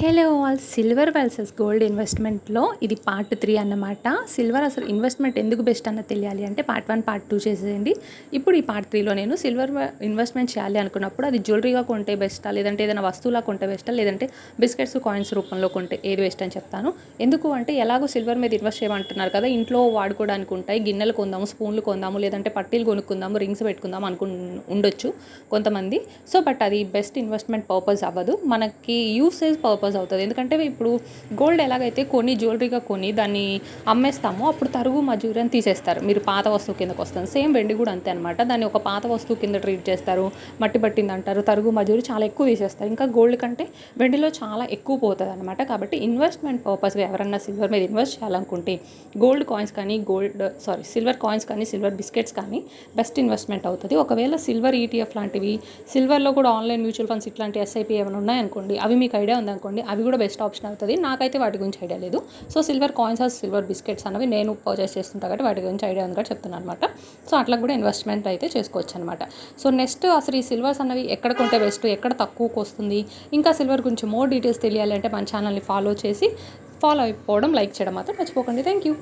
Hello all silver versus gold ఇన్వెస్ట్మెంట్లో ఇది part three అన్నమాట. Silver అసలు ఇన్వెస్ట్మెంట్ ఎందుకు బెస్ట్ అన్న తెలియాలి అంటే పార్ట్ వన్ పార్ట్ టూ చేసేయండి. ఇప్పుడు ఈ పార్ట్ త్రీలో నేను సిల్వర్ ఇన్వెస్ట్మెంట్ చేయాలి అనుకున్నప్పుడు అది జ్యువెలరీగా కొంటే బెస్టా లేదంటే ఏదైనా వస్తువులా కొంటే బెస్టా లేదంటే బిస్కెట్స్ కాయిన్స్ రూపంలో కొంటే ఏది బెస్ట్ అని చెప్తాను. ఎందుకు అంటే ఎలాగో సిల్వర్ మీద ఇన్వెస్ట్ చేయమంటున్నారు కదా ఇంట్లో వాడుకోవడానికి ఉంటాయి గిన్నెలు కొందాము స్పూన్లు కొందాము లేదంటే పట్టీలు కొనుక్కుందాము రింగ్స్ పెట్టుకుందాం అనుకు ఉండొచ్చు కొంతమంది. సో బట్ అది బెస్ట్ ఇన్వెస్ట్మెంట్ పర్పస్ అవ్వదు. మనకి యూసేజ్ పర్పస్ అవుతుంది. ఎందుకంటే ఇప్పుడు గోల్డ్ ఎలాగైతే కొని జ్యువెలరీగా కొని దాన్ని అమ్మేస్తామో అప్పుడు తరుగు మజూరి అని తీసేస్తారు. మీరు పాత వస్తువు కిందకు వస్తుంది. సేమ్ వెండి కూడా అంతే అనమాట దాన్ని ఒక పాత వస్తువు కింద ట్రీట్ చేస్తారు. మట్టి పట్టింది అంటారు తరుగు మజూరి చాలా ఎక్కువ తీసేస్తారు. ఇంకా గోల్డ్ కంటే వెండిలో చాలా ఎక్కువ పోతుంది అనమాట కాబట్టి ఇన్వెస్ట్మెంట్ పర్పస్గా ఎవరన్నా సిల్వర్ మీద ఇన్వెస్ట్ చేయాలనుకుంటే గోల్డ్ కాయిన్స్ కానీ గోల్డ్ సారీ సిల్వర్ కాయిన్స్ కానీ సిల్వర్ బిస్కెట్స్ కానీ బెస్ట్ ఇన్వెస్ట్మెంట్ అవుతుంది. ఒకవేళ సిల్వర్ ఈటీఎఫ్ లాంటివి సిల్వర్లో కూడా ఆన్లైన్ మ్యూచువల్ ఫండ్స్ ఇట్లాంటి ఎస్ఐపి ఏమైనా ఉన్నాయనుకోండి అవి మీకు ఐడియా ఉందనుకోండి అవి కూడా బెస్ట్ ఆప్షన్ అవుతుంది. నాకైతే వాటి గురించి ఐడియా లేదు. So silver coins or silver biscuits అనేవి నేను పర్చేస్ చేస్తుంటా కాబట్టి వాటి గురించి ఐడియా ఉంది కాబట్టి చెప్తున్నాను అనమాట సో అట్లా కూడా ఇన్వెస్ట్మెంట్ అయితే చేసుకోవచ్చు అనమాట సో నెక్స్ట్ అసలు ఈ సిల్వర్స్ అనేవి ఎక్కడ కొంటే బెస్ట్ ఎక్కడ తక్కువకు వస్తుంది? ఇంకా సిల్వర్ గురించి మోర్ డీటెయిల్స్ తెలియాలి అంటే మన ఛానల్ని ఫాలో చేసి ఫాలో అయిపోవడం లైక్ చేయడం మాత్రం మర్చిపోకండి. Thank you